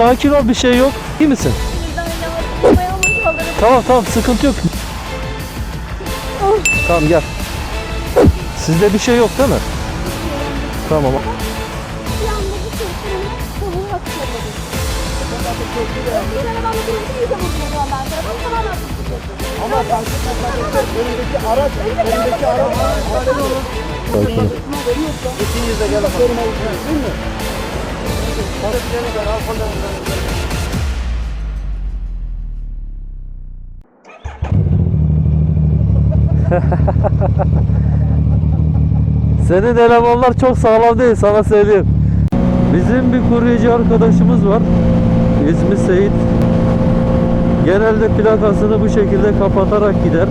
Sakin ol bir şey yok. İyi misin? Tamam tamam sıkıntı yok. Tamam gel. Sizde bir şey yok değil mi? Tamam. Ama önündeki araç, önündeki araç müsaade olur. Sakin ol. İkiniz de gelin. Sorun olur. Değil mi? Senin elemanlar çok sağlam değil sana söyleyeyim. Bizim bir kuryeci arkadaşımız var. İsmi Seyit. Genelde plakasını bu şekilde kapatarak gider.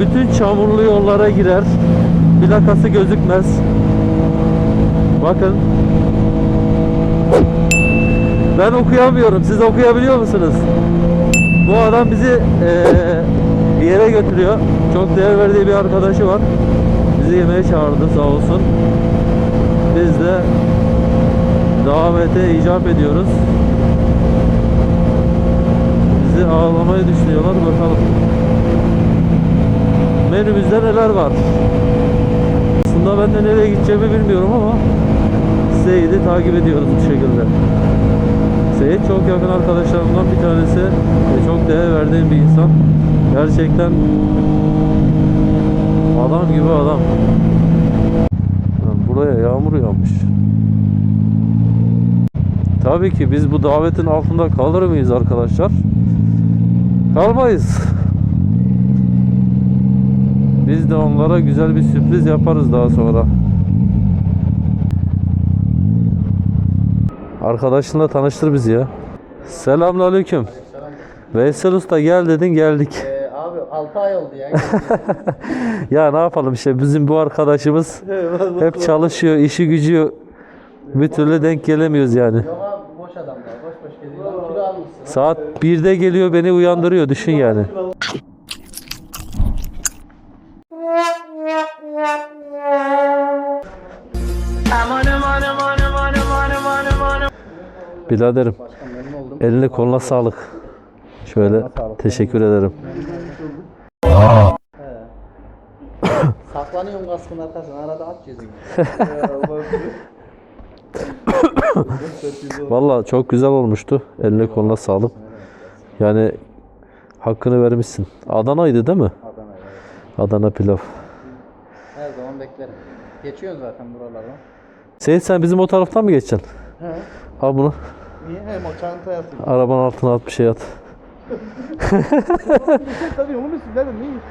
Bütün çamurlu yollara girer. Plakası gözükmez. Bakın. Ben okuyamıyorum. Siz okuyabiliyor musunuz? Bu adam bizi eee, bir yere götürüyor. Çok değer verdiği bir arkadaşı var. Bizi yemeğe çağırdı sağ olsun. Biz de davete icap ediyoruz. Bizi ağırlamayı düşünüyorlar bakalım. Menümüzde neler var? Aslında ben de nereye gideceğimi bilmiyorum ama Seyit'i takip ediyoruz bu şekilde. Seyit çok yakın arkadaşlarımdan bir tanesi ve çok değer verdiğim bir insan. Gerçekten adam gibi adam. Buraya yağmur yağmış. Tabii ki biz bu davetin altında kalır mıyız arkadaşlar? Kalmayız. Biz de onlara güzel bir sürpriz yaparız daha sonra. Arkadaşınla tanıştır bizi ya. Selamünaleyküm. Veysel Usta gel dedin geldik. Ee, abi 6 ay oldu ya. Ya ne yapalım işte bizim bu arkadaşımız hep çalışıyor, işi gücü bir türlü denk gelemiyoruz yani. Yok abi boş adamlar. Boş boş. Kilo almışsın. Saat 1'de geliyor beni uyandırıyor düşün yani. Oldum. eline koluna sağlık. Şöyle teşekkür ederim. Saklanıyorum kaskın arkasına. Arada at cezini. Vallahi çok güzel olmuştu. Eline koluna sağlık. Yani hakkını vermişsin. Adana'ydı değil mi? Adana pilav. Her zaman beklerim. Geçiyorsun zaten buralardan. Seyit sen bizim o taraftan mı geçeceksin? He. Al bunu. Niye? Hem o çantaya atayım. Arabanın altına at bir şey at. Tabii onu? Dedim neymiş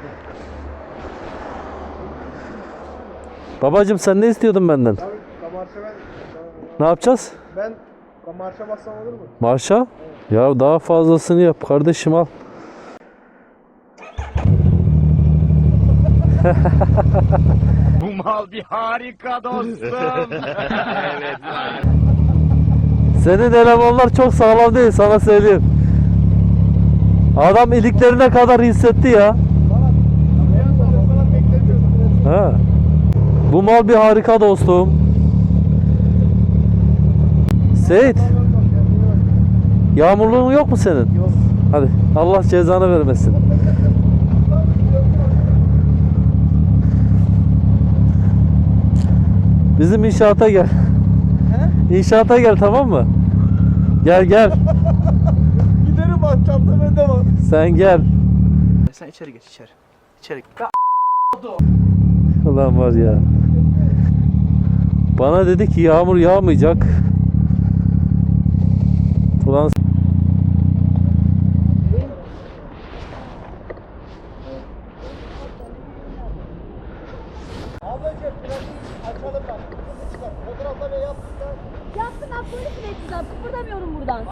Babacım sen ne istiyordun benden? Abi kamarşa ben, Ne yapacağız? ben kamarşa bassam olur mu? Marşa? Ya daha fazlasını yap kardeşim al. Bu mal bir harika dostum. evet. Senin elemanlar çok sağlam değil sana söyleyeyim. Adam iliklerine kadar hissetti ya. Ha. Bu mal bir harika dostum. Seyit. Yağmurluğun yok mu senin? Yok. Hadi Allah cezanı vermesin. Bizim inşaata gel. İnşaata gel tamam mı? Gel gel. Giderim bak çanta bende var. Sen gel. Sen içeri geç içeri. İçeri. Ulan var ya. Bana dedi ki yağmur yağmayacak. Ulan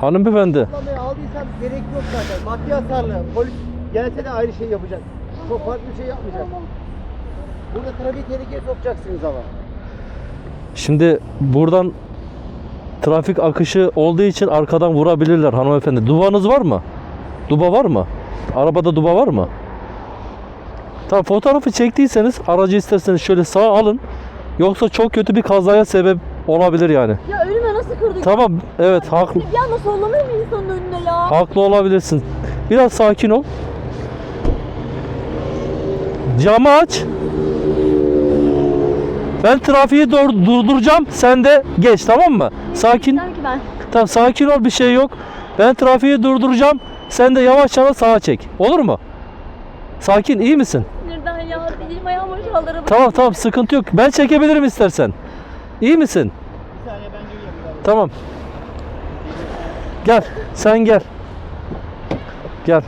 hanımefendi. fotoğraflamayı aldıysan gerek yok zaten. Maddi hasarlı. Polis gelse de aynı şeyi yapacak. Çok farklı bir şey yapmayacak. Burada trafiği tehlikeye sokacaksınız ama. Şimdi buradan trafik akışı olduğu için arkadan vurabilirler hanımefendi. Dubanız var mı? Duba var mı? Arabada duba var mı? Tamam fotoğrafı çektiyseniz aracı isterseniz şöyle sağa alın. Yoksa çok kötü bir kazaya sebep olabilir yani. Ya nasıl kırdık? Tamam evet haklı. Bir anda sollanır mı insanın önüne ya? Haklı olabilirsin. Biraz sakin ol. Camı aç. Ben trafiği dur- durduracağım. Sen de geç tamam mı? Sakin. Sanki ben. Tamam sakin ol bir şey yok. Ben trafiği durduracağım. Sen de yavaş yavaş sağa çek. Olur mu? Sakin iyi misin? Nereden ya? Dilim ayağım aşağılara. Tamam tamam sıkıntı yok. Ben çekebilirim istersen. İyi misin? Bir saniye ben geliyorum. Tamam. Gel. Sen gel. Gel.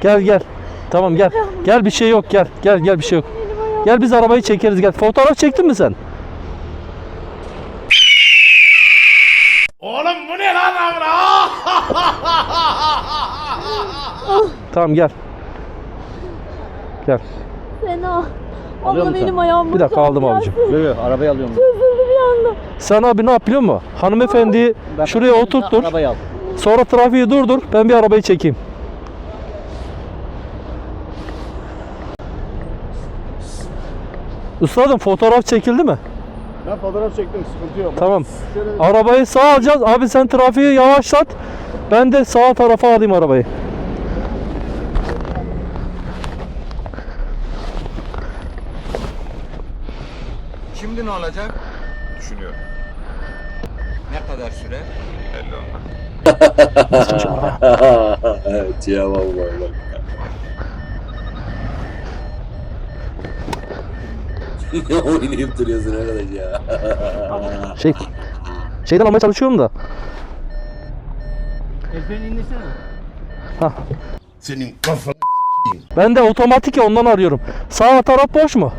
Gel gel. Tamam gel. Gel bir şey yok gel. Gel gel bir şey yok. Gel biz arabayı çekeriz gel. Fotoğraf çektin mi sen? Oğlum bu ne lan amına? Tamam gel. Gel. Alıyor Abla benim ayağım Bir dakika, aldım abicim. Yok yok arabayı alıyorum. Anda. Sen abi ne yap biliyor musun? Hanımefendiyi şuraya oturttur. Arabayı al. Sonra trafiği durdur. Ben bir arabayı çekeyim. Üstadım fotoğraf çekildi mi? Ben fotoğraf çektim sıkıntı yok. Tamam. Şöyle Arabayı sağa alacağız. Abi sen trafiği yavaşlat. Ben de sağ tarafa alayım arabayı. Şimdi ne olacak? Düşünüyorum. Ne kadar sürer? Belli olmaz. evet ya vallahi. ne oynayıp duruyorsun arkadaş ya. Şey, şeyden almaya çalışıyorum da. Ezberini indirsene. Hah. Senin kafan Ben de otomatik ya ondan arıyorum. Sağ taraf boş mu?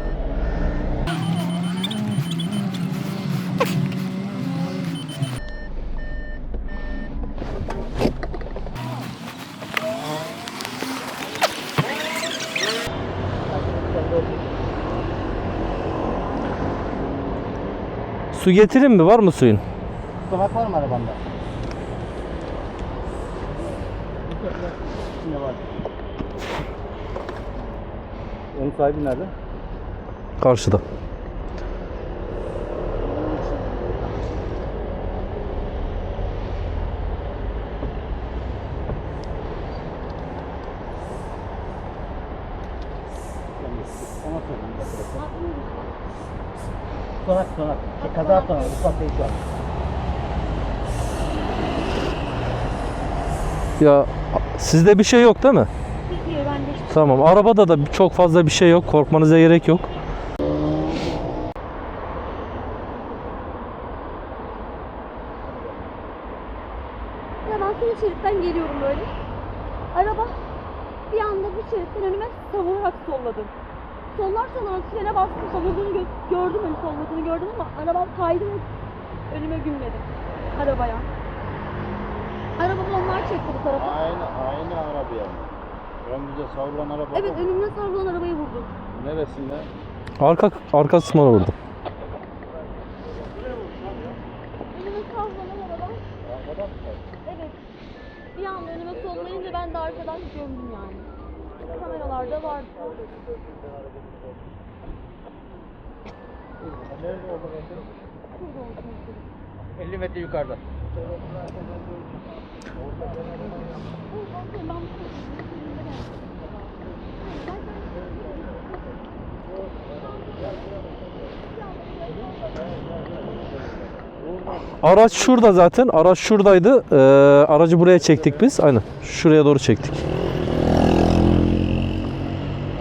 Su getireyim mi? Var mı suyun? Sulak var mı arabanda? Ne var? Onun sahibi nerede? Karşıda. Ona sorayım. Sonak sonak. Şey, kaza sonak. Ufak değil şu an. Ya sizde bir şey yok değil mi? Bilmiyor ben de. Tamam. Arabada da çok fazla bir şey yok. Korkmanıza gerek yok. Ya ben sol şeritten geliyorum böyle. Araba bir anda bu şeritten önüme savurarak solladı. Sollarsan o frene bastım. Savurduğunu gö- gördüm hani solladığını gördüm ama arabam kaydı mı önüme gülmedi. Arabaya. Arabamı onlar çekti bu tarafa. Aynı, aynı arabaya mı? Önümüze savrulan araba Evet bu. önümden savrulan arabayı vurdu. Neresinde? Arka arka kısmına vurdum. Önüme savrulan araba. Evet. Bir anda önüme sollayınca ben de arkadan gömdüm yani. Kameralarda vardı. Nerede oldu? Şurada olsun istedim. 50 metre yukarıda. Araç şurada zaten. Araç şuradaydı. Ee, aracı buraya çektik biz. Aynen. Şuraya doğru çektik.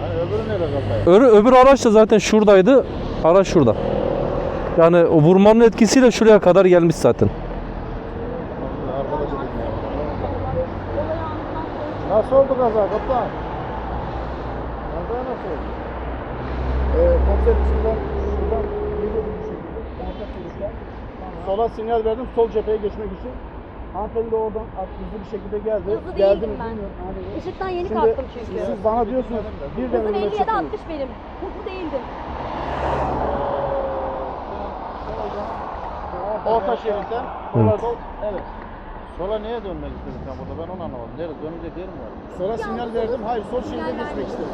Hani öbürü kafaya? Öbür, araç da zaten şuradaydı. Araç şurada. Yani o vurmanın etkisiyle şuraya kadar gelmiş zaten. Nasıl oldu kaza kaptan? Kaza nasıl oldu? Ee, komiser içinden şuradan şekilde. Orta. Sola sinyal verdim sol cepheye geçmek için. Hanımefendi de oradan hızlı bir şekilde geldi. Hızlı Geldi değildim mi ben. bilmiyorum. Hani Işıktan yeni Şimdi kalktım çünkü. Siz bana diyorsunuz birden Hızım önüme 50 ya da çıktınız. 60 benim. Hızlı değildim. Orta şeritten. Orada, evet. Sola neye dönmek istedin sen burada? Ben onu anlamadım. Nerede? Dönecek yer mi var? Sola sinyal verdim. Hayır sol şeride geçmek istedim.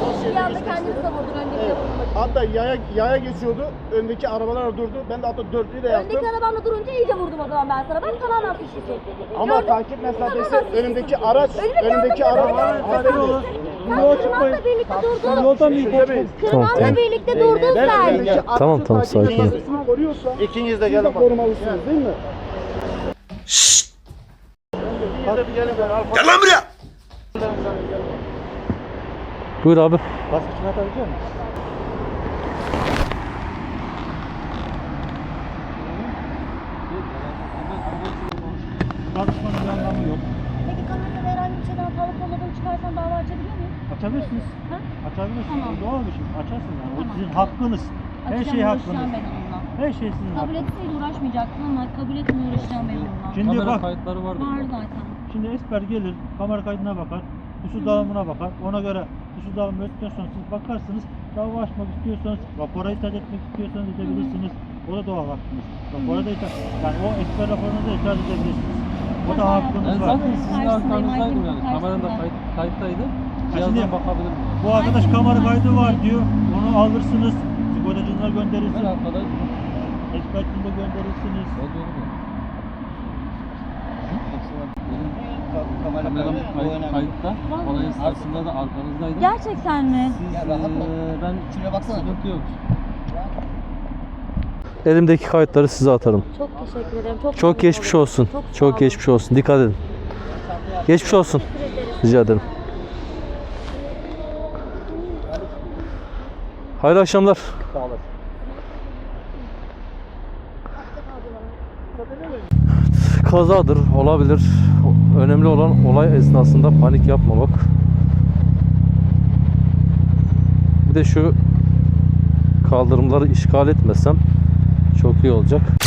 Sol Bir şeride anda geçmek istedim. öndeki Evet. vurmak. Hatta yaya, yaya geçiyordu. Öndeki arabalar durdu. Ben de hatta dörtlüyü de yaptım. Öndeki arabanla durunca iyice vurdum o zaman ben sana. Bak tamamen suçlu çektim. Ama Gördün- takip mesafesi Tamamen önümdeki çektim. araç, önümdeki gelmedi, araba. oğlum. Sen kırmızıyla birlikte durdun. Yoldan bir. Kırmızıyla birlikte durdun Ben sen. Tamam, tamam, takip sakin ol. mesafesini koruyorsa İkiniz de siz de gelin bak. korumalısınız değil mi? Hadi bir gelin ben alfa. Gel lan buraya. Buyur abi. Baskıçını atabilecek misin? Tartışmanın bir anlamı yok. Peki kamerada herhangi bir şeyden hatalı kolladığını çıkarsan dava açabiliyor muyum? Açabilirsiniz. Ha? Açabilirsiniz. Tamam. Doğal bir şey. Açarsın yani. O sizin hakkınız. Her şey hakkınız. ben onunla. Her şey sizin Kabul hakkınız. etseydi uğraşmayacaktım ama kabul etme uğraşacağım ben onunla. Şimdi Kamera bak. kayıtları vardır. Var zaten. Şimdi esper gelir, kamera kaydına bakar, usul dağılımına bakar. Ona göre usul dağılımı öttikten sonra siz bakarsınız. Dava açmak istiyorsanız, rapora itaat etmek istiyorsanız edebilirsiniz. O da doğal hakkınız. Rapora da itaat, yani o esper raporuna da itaat edebilirsiniz. O da hakkınız Ben var. zaten sizin arkanızdaydım yani. Kamerada kayıt, kayıttaydı. Cihazdan bakabilir miyim? Bu arkadaş kamera kaydı var diyor. Onu alırsınız. Sigortacınıza Ben gönderirsiniz. arkadaydım. Ekspertine gönderirsiniz. Ben diyorum ya. Benim kameram kayıt, kayıtta. Olayın sırasında da arkanızdaydım. Gerçekten mi? Siz, eee, ben şuraya baksana. Sıkıntı yok. Elimdeki kayıtları size atarım. Çok teşekkür ederim. Çok, Çok geçmiş olsun. Çok geçmiş olsun. Dikkat edin. Geçmiş olsun. Rica ederim. Hayırlı akşamlar. Sağ olasın. Kazadır, olabilir. Önemli olan olay esnasında panik yapmamak. Bir de şu kaldırımları işgal etmesem çok iyi olacak.